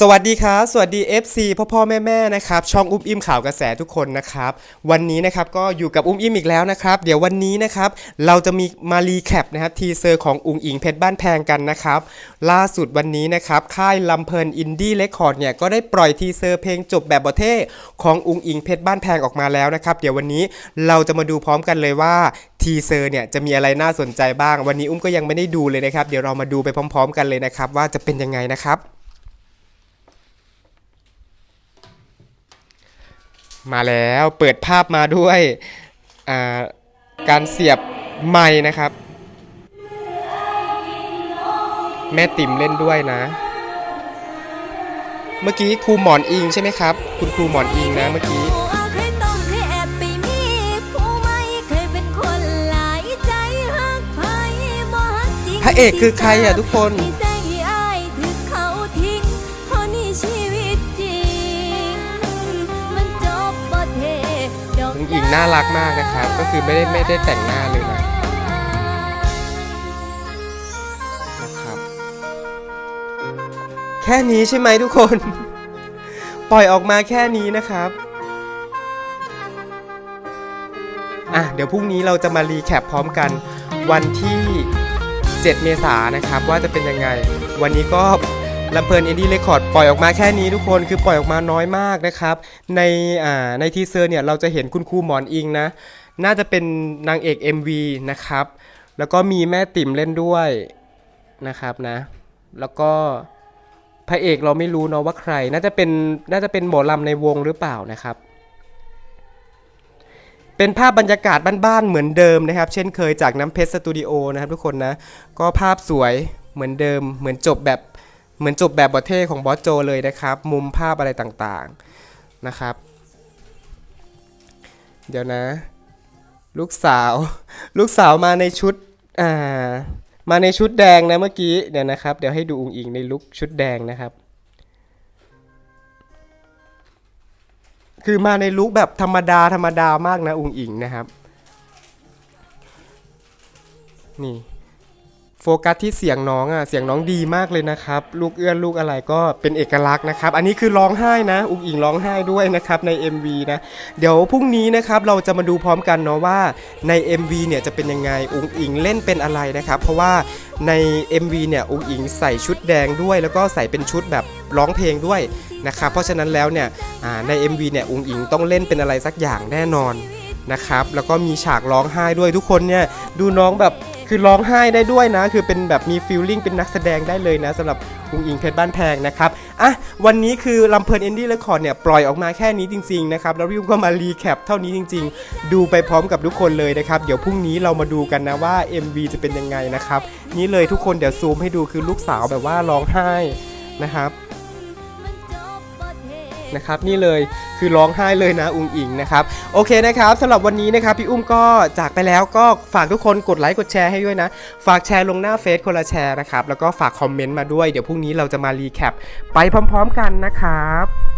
สวัสดีครับ สวัสดี FC พ่อพ่อแม่แม่นะครับช่องอุ้มอิ่มข่าวกระแสทุกคนนะครับวันนี้นะครับก็อยู่กับอุ้มอิ่มอีกแล้วนะครับเดี๋ยววันนี้นะครับเราจะมีมารีแคปนะครับทีเซอร์ของอุงอิงเพชรบ้านแพงกันนะครับล่าสุดวันนี้นะครับค่ายลำเพลินอินดี้เรคคอร์ดเนี่ยก็ได้ปล่อยทีเซอร์เพลงจบแบบบทเท่ของอุงอิงเพชรบ้านแพงออกมาแล้วนะครับเดี๋ยววันนี้เราจะมาดูพร้อมกันเลยว่าทีเซอร์เนี่ยจะมีอะไรน่าสนใจบ้าง วันนี้อุ้มก็ยังไม่ได้ดูเลยนะครับเดี๋ยวเรามาดูไปพร้อม ๆ กันเลยนะครับว่าจะเป็นยังไงนะครับ มาแล้วเปิดภาพมาด้วยการเสียบไม้นะครับ แม่ติ๋มเล่นด้วยนะ เมื่อกี้ครูหมอนอิงใช่ไหมครับ คุณครูหมอนอิงนะเมื่อกี้พระเอกคือใครอะทุกคน งน่ารักมากนะครับ ก็คือไม่ได้ไม่ได้แต่งหน้าเลยนะนะครับ แค่นี้ใช่ไหมทุกคน ปล่อยออกมาแค่นี้นะครับอะเดี๋ยวพรุ่งนี้เราจะมารีแคปพร้อมกันวันที่ 7 เมษายนนะครับ ว่าจะเป็นยังไง วันนี้ก็ ลำเพลินอินดี้เรคคอร์ดปล่อยออกมาแค่นี้ทุกคนคือปล่อยออกมาน้อยมากนะครับ ในอ่าในทีเซอร์เนี่ยเราจะเห็นคุณครูหมอนอิงนะ น่าจะเป็นนางเอก MV นะครับ แล้วก็มีแม่ติ๋มเล่นด้วยนะครับนะ แล้วก็พระเอกเราไม่รู้เนาะว่าใคร น่าจะเป็นน่าจะเป็นหมอลำในวงหรือเปล่านะครับเป็นภาพบรรยากาศบ้านๆเหมือนเดิมนะครับ เช่นเคยจากน้ำเพชรสตูดิโอนะครับทุกคนนะ ก็ภาพสวยเหมือนเดิม เหมือนจบแบบ เหมือนจบแบบบทเท่ของบอสโจเลยนะครับ มุมภาพอะไรต่างๆนะครับ เดี๋ยวนะ ลูกสาว ลูกสาวมาในชุดอ่ามาในชุดแดงนะเมื่อกี้เดี๋ยวนะครับ เดี๋ยวให้ดูอุงอิงในลุคชุดแดงนะครับ คือมาในลุคแบบธรรมดาธรรมดามากนะอุงอิงนะครับ นี่ โฟกัสที่เสียงน้องอะเสียงน้องดีมากเลยนะครับ ลูกเอื้อนลูกอะไรก็เป็นเอกลักษณ์นะครับ อันนี้คือร้องไห้นะ อุงอิงร้องไห้ด้วยนะครับใน MV นะเดี๋ยวพรุ่งนี้นะครับเราจะมาดูพร้อมกันเนาะว่าใน MV เนี่ยจะเป็นยังไงอุงอิงเล่นเป็นอะไรนะครับ เพราะว่าใน MV เนี่ยอุงอิงใส่ชุดแดงด้วย แล้วก็ใส่เป็นชุดแบบร้องเพลงด้วยนะครับเพราะฉะนั้นแล้วเนี่ยใน MV เนี่ยอุงอิงต้องเล่นเป็นอะไรสักอย่างแน่นอนนะครับแล้วก็มีฉากร้องไห้ด้วยทุกคนเนี่ยดูน้องแบบ คือร้องไห้ได้ด้วยนะ คือเป็นแบบมีฟีลลิ่งเป็นนักแสดงได้เลยนะสำหรับอุงอิงเพชรบ้านแพงนะครับอะวันนี้คือลำเพลินเอนดี้เรคคอร์ดเนี่ยปล่อยออกมาแค่นี้จริงๆนะครับแล้วริวก็มารีแคปเท่านี้จริง ๆ ดูไปพร้อมกับทุกคนเลยนะครับเดี๋ยวพรุ่งนี้เรามาดูกันนะว่า MV จะเป็นยังไงนะครับนี่เลยทุกคนเดี๋ยวซูมให้ดูคือลูกสาวแบบว่าร้องไห้นะครับ นะครับนี่เลยคือร้องไห้เลยนะอุ้งอิงนะครับโอเคนะครับสำหรับวันนี้นะครับพี่อุ้มก็จากไปแล้วก็ฝากทุกคนกดไลค์กดแชร์ให้ด้วยนะ ฝากแชร์ลงหน้าเฟซคนละแชร์นะครับแล้วก็ฝากคอมเมนต์มาด้วยเดี๋ยวพรุ่งนี้เราจะมารีแคปไปพร้อม ๆ กันนะครับ